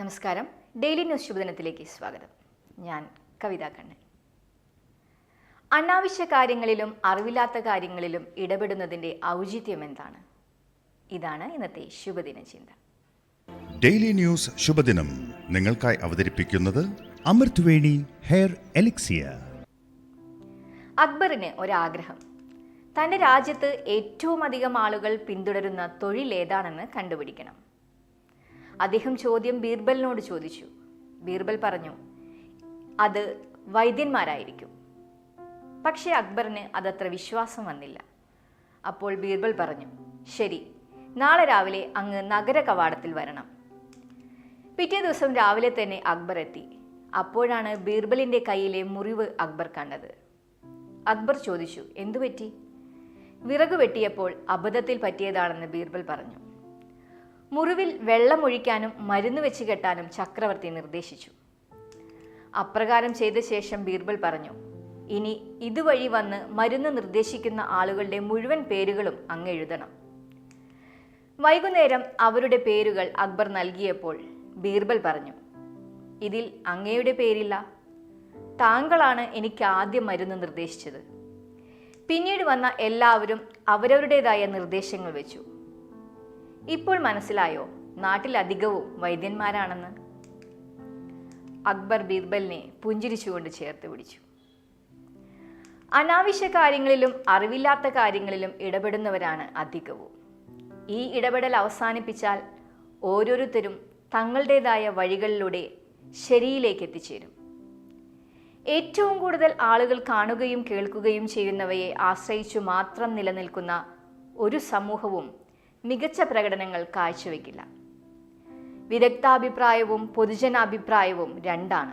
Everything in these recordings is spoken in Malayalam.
നമസ്കാരം. ഡെയിലി ന്യൂസ് ശുഭദിനത്തിലേക്ക് സ്വാഗതം. ഞാൻ കവിതാ കണ്ണൻ. അനാവശ്യ കാര്യങ്ങളിലും അറിവില്ലാത്ത കാര്യങ്ങളിലും ഇടപെടുന്നതിന്റെ ഔചിത്യം എന്താണ്? ഇതാണ് ഇന്നത്തെ ശുഭദിന ചിന്ത. ഡെയിലി ന്യൂസ് ശുഭദിനം നിങ്ങൾക്കായി അവതരിപ്പിക്കുന്നത് അമൃത്വേണി ഹെയർ എലിക്സിയ. അക്ബറിന് ഒരാഗ്രഹം. തന്റെ രാജ്യത്ത് ഏറ്റവും അധികം ആളുകൾ പിന്തുടരുന്ന തൊഴിൽ ഏതാണെന്ന് കണ്ടുപിടിക്കണം. അദ്ദേഹം ചോദ്യം ബീർബലിനോട് ചോദിച്ചു. ബീർബൽ പറഞ്ഞു അത് വൈദ്യന്മാരായിരിക്കും. പക്ഷേ അക്ബറിന് അതത്ര വിശ്വാസം വന്നില്ല. അപ്പോൾ ബീർബൽ പറഞ്ഞു ശരി നാളെ രാവിലെ അങ്ങ് നഗര കവാടത്തിൽ വരണം. പിറ്റേ ദിവസം രാവിലെ തന്നെ അക്ബർ എത്തി. അപ്പോഴാണ് ബീർബലിന്റെ കയ്യിലെ മുറിവ് അക്ബർ കണ്ടത്. അക്ബർ ചോദിച്ചു എന്തു പറ്റി വിറക് വെട്ടിയപ്പോൾ അബദ്ധത്തിൽ പറ്റിയതാണെന്ന് ബീർബൽ പറഞ്ഞു. മുറിവിൽ വെള്ളമൊഴിക്കാനും മരുന്ന് വെച്ച് കെട്ടാനും ചക്രവർത്തി നിർദ്ദേശിച്ചു. അപ്രകാരം ചെയ്ത ശേഷം ബീർബൽ പറഞ്ഞു ഇനി ഇതുവഴി വന്ന് മരുന്ന് നിർദ്ദേശിക്കുന്ന ആളുകളുടെ മുഴുവൻ പേരുകളും അങ്ങ് എഴുതണം. വൈകുന്നേരം അവരുടെ പേരുകൾ അക്ബർ നൽകിയപ്പോൾ ബീർബൽ പറഞ്ഞു ഇതിൽ അങ്ങയുടെ പേരില്ല. താങ്കളാണ് എനിക്ക് ആദ്യം മരുന്ന് നിർദ്ദേശിച്ചത്. പിന്നീട് വന്ന എല്ലാവരും അവരവരുടേതായ നിർദ്ദേശങ്ങൾ വെച്ചു. ഇപ്പോൾ മനസ്സിലായോ? നാട്ടിലധികവും വൈദ്യന്മാരാണെന്ന്. അക്ബർ ബീർബലിനെ പുഞ്ചിരിച്ചുകൊണ്ട് ചേർത്ത് പിടിച്ചു. അനാവശ്യ കാര്യങ്ങളിലും അറിവില്ലാത്ത കാര്യങ്ങളിലും ഇടപെടുന്നവരാണ് അധികവും. ഈ ഇടപെടൽ അവസാനിപ്പിച്ചാൽ ഓരോരുത്തരും തങ്ങളുടേതായ വഴികളിലൂടെ ശരിയിലേക്ക് എത്തിച്ചേരും. ഏറ്റവും കൂടുതൽ ആളുകൾ കാണുകയും കേൾക്കുകയും ചെയ്യുന്നവയെ ആശ്രയിച്ചു മാത്രം നിലനിൽക്കുന്ന ഒരു സമൂഹവും മികച്ച പ്രകടനങ്ങൾ കാഴ്ചവെക്കില്ല. വിദഗ്ധാഭിപ്രായവും പൊതുജനാഭിപ്രായവും രണ്ടാണ്.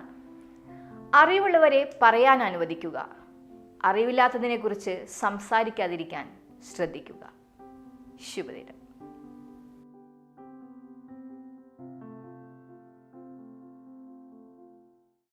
അറിവുള്ളവരെ പറയാൻ അനുവദിക്കുക. അറിവില്ലാത്തതിനെക്കുറിച്ച് സംസാരിക്കാതിരിക്കാൻ ശ്രദ്ധിക്കുക. ശുഭദിനം.